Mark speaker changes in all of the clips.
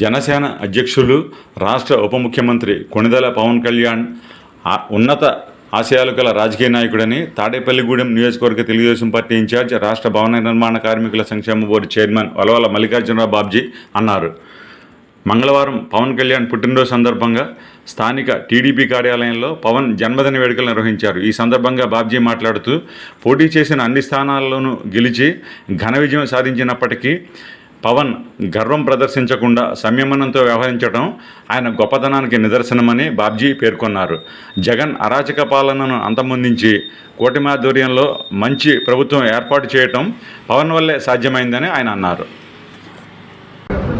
Speaker 1: జనసేన అధ్యక్షులు రాష్ట్ర ఉప ముఖ్యమంత్రి కొణిదల పవన్ కళ్యాణ్ ఉన్నత ఆశయాలు గల రాజకీయ నాయకుడని తాడేపల్లిగూడెం నియోజకవర్గ తెలుగుదేశం పార్టీ ఇన్ఛార్జ్ రాష్ట్ర భవన నిర్మాణ కార్మికుల సంక్షేమ బోర్డు చైర్మన్ వలవల మల్లికార్జునరావు బాబ్జీ అన్నారు. మంగళవారం పవన్ కళ్యాణ్ పుట్టినరోజు సందర్భంగా స్థానిక టీడీపీ కార్యాలయంలో పవన్ జన్మదిన వేడుకలు నిర్వహించారు. ఈ సందర్భంగా బాబ్జీ మాట్లాడుతూ పోటీ చేసిన అన్ని స్థానాల్లోనూ గెలిచి ఘన విజయం సాధించినప్పటికీ పవన్ గర్వం ప్రదర్శించకుండా సంయమనంతో వ్యవహరించడం ఆయన గొప్పతనానికి నిదర్శనమని బాబ్జీ పేర్కొన్నారు. జగన్ అరాచక పాలనను అంతమొందించి కూటమి ఆధ్వర్యంలో మంచి ప్రభుత్వం ఏర్పాటు చేయటం పవన్ వల్లే సాధ్యమైందని ఆయన అన్నారు.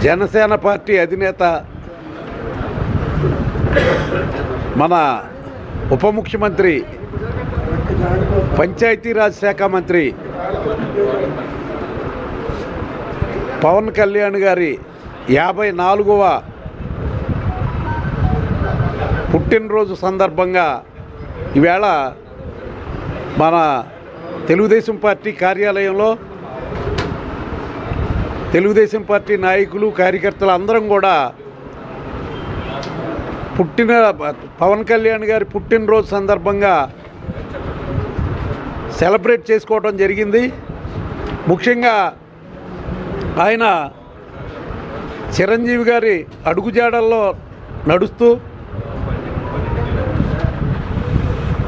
Speaker 2: జనసేన పార్టీ అధినేత మన ఉప ముఖ్యమంత్రి పంచాయతీరాజ్ శాఖ మంత్రి పవన్ కళ్యాణ్ గారి యాభై నాలుగవ పుట్టినరోజు సందర్భంగా ఈవేళ మన తెలుగుదేశం పార్టీ కార్యాలయంలో తెలుగుదేశం పార్టీ నాయకులు కార్యకర్తలు అందరం కూడా పుట్టిన పవన్ కళ్యాణ్ గారి పుట్టినరోజు సందర్భంగా సెలబ్రేట్ చేసుకోవడం జరిగింది. ముఖ్యంగా ఆయన చిరంజీవి గారి అడుగుజాడల్లో నడుస్తూ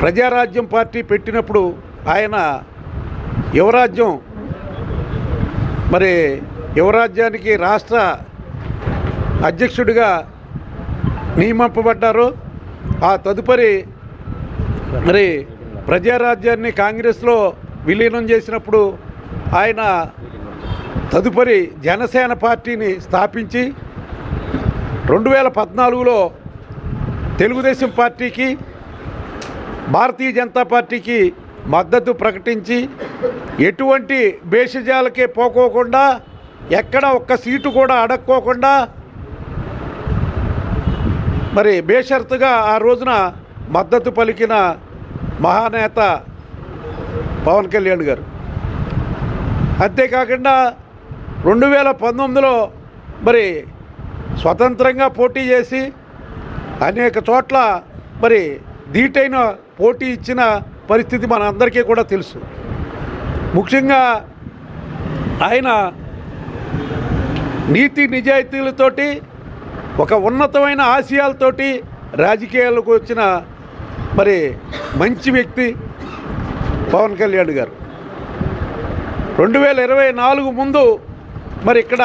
Speaker 2: ప్రజారాజ్యం పార్టీ పెట్టినప్పుడు ఆయన యువరాజ్యం మరి యువరాజ్యానికి రాష్ట్ర అధ్యక్షుడిగా నియమింపబడ్డారు. ఆ తదుపరి మరి ప్రజారాజ్యాన్ని కాంగ్రెస్లో విలీనం చేసినప్పుడు ఆయన తదుపరి జనసేన పార్టీని స్థాపించి రెండు వేల పద్నాలుగులో తెలుగుదేశం పార్టీకి భారతీయ జనతా పార్టీకి మద్దతు ప్రకటించి ఎటువంటి భేషజాలకే పోకోకుండా ఎక్కడ ఒక్క సీటు కూడా అడక్కోకుండా మరి బేషరతుగా ఆ రోజున మద్దతు పలికిన మహానేత పవన్ కళ్యాణ్ గారు. అంతేకాకుండా రెండు వేల పంతొమ్మిదిలో మరి స్వతంత్రంగా పోటీ చేసి అనేక చోట్ల మరి ధీటైన పోటీ ఇచ్చిన పరిస్థితి మన అందరికీ కూడా తెలుసు. ముఖ్యంగా ఆయన నీతి నిజాయితీలతోటి ఒక ఉన్నతమైన ఆశయాలతోటి రాజకీయాలకు వచ్చిన మరి మంచి వ్యక్తి పవన్ కళ్యాణ్ గారు. రెండు వేల ఇరవై నాలుగు ముందు మరి ఇక్కడ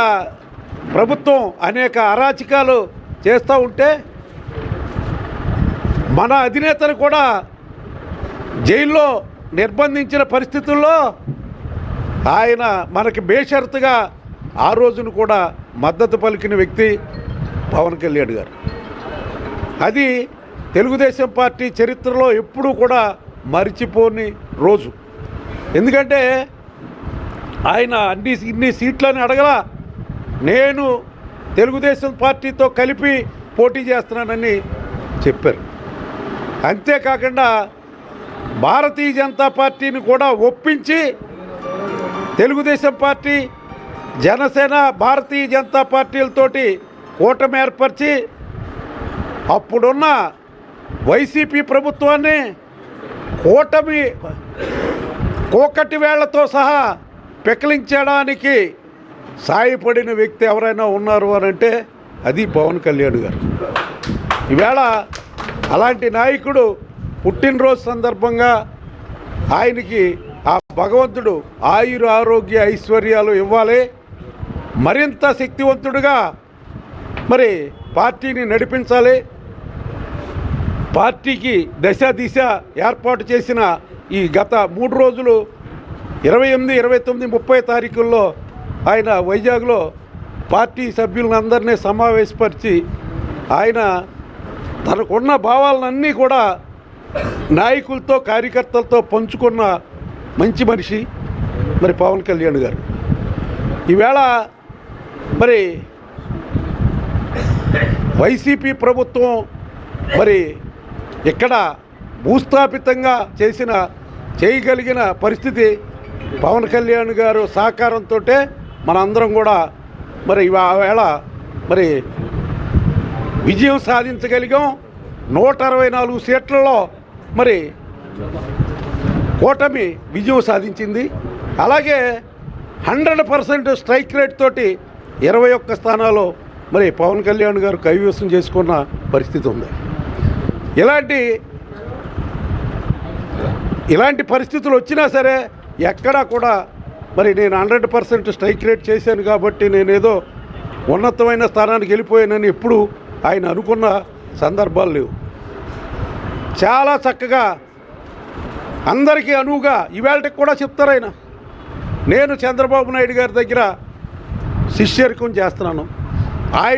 Speaker 2: ప్రభుత్వం అనేక అరాచకాలు చేస్తూ ఉంటే మన అధినేతను కూడా జైల్లో నిర్బంధించిన పరిస్థితుల్లో ఆయన మనకి బేషరతుగా ఆ రోజును కూడా మద్దతు పలికిన వ్యక్తి పవన్ కళ్యాణ్ గారు. అది తెలుగుదేశం పార్టీ చరిత్రలో ఎప్పుడూ కూడా మరిచిపోని రోజు. ఎందుకంటే ఆయన అన్ని ఇన్ని సీట్లని అడగలా. నేను తెలుగుదేశం పార్టీతో కలిపి పోటీ చేస్తున్నానని చెప్పారు. అంతేకాకుండా భారతీయ జనతా పార్టీని కూడా ఒప్పించి తెలుగుదేశం పార్టీ జనసేన భారతీయ జనతా పార్టీలతోటి కూటమి ఏర్పరిచి అప్పుడున్న వైసీపీ ప్రభుత్వాన్ని కూటమి కోకటి వేళ్ళతో సహా పెకిలించడానికి సాయపడిన వ్యక్తి ఎవరైనా ఉన్నారు అని అంటే అది పవన్ కళ్యాణ్ గారు. ఈవేళ అలాంటి నాయకుడు పుట్టినరోజు సందర్భంగా ఆయనకి ఆ భగవంతుడు ఆయుర ఆరోగ్య ఐశ్వర్యాలు ఇవ్వాలి. మరింత శక్తివంతుడుగా మరి పార్టీని నడిపించాలి. పార్టీకి దశ దిశ ఏర్పాటు చేసిన ఈ గత మూడు రోజులు ఇరవై ఎనిమిది ఇరవై తొమ్మిది ముప్పై తారీఖుల్లో ఆయన వైజాగ్లో పార్టీ సభ్యులందరినీ సమావేశపరిచి ఆయన తనకున్న భావాలన్నీ కూడా నాయకులతో కార్యకర్తలతో పంచుకున్న మంచి మనిషి మరి పవన్ కళ్యాణ్ గారు. ఈవేళ మరి వైసీపీ ప్రభుత్వం మరి ఇక్కడ భూస్థాపితంగా చేసిన చేయగలిగిన పరిస్థితి పవన్ కళ్యాణ్ గారు సహకారంతో మనందరం కూడా మరి ఆవేళ వేళ మరి విజయం సాధించగలిగాం. నూట అరవై నాలుగు సీట్లలో మరి కూటమి విజయం సాధించింది. అలాగే హండ్రెడ్ పర్సెంట్ స్ట్రైక్ రేట్ తోటి ఇరవై ఒక్క స్థానాల్లో మరి పవన్ కళ్యాణ్ గారు కైవసం చేసుకున్న పరిస్థితి ఉంది. ఇలాంటి ఇలాంటి పరిస్థితులు వచ్చినా సరే ఎక్కడా కూడా మరి నేను హండ్రెడ్ పర్సెంట్ స్ట్రైక్ రేట్ చేశాను కాబట్టి నేనేదో ఉన్నతమైన స్థానానికి వెళ్ళిపోయానని ఎప్పుడు ఆయన అనుకున్న సందర్భాలు లేవు. చాలా చక్కగా అందరికీ అనువుగా ఇవాళకి కూడా చెప్తారు ఆయన. నేను చంద్రబాబు నాయుడు గారి దగ్గర శిష్యర్కం చేస్తున్నాను. ఆయన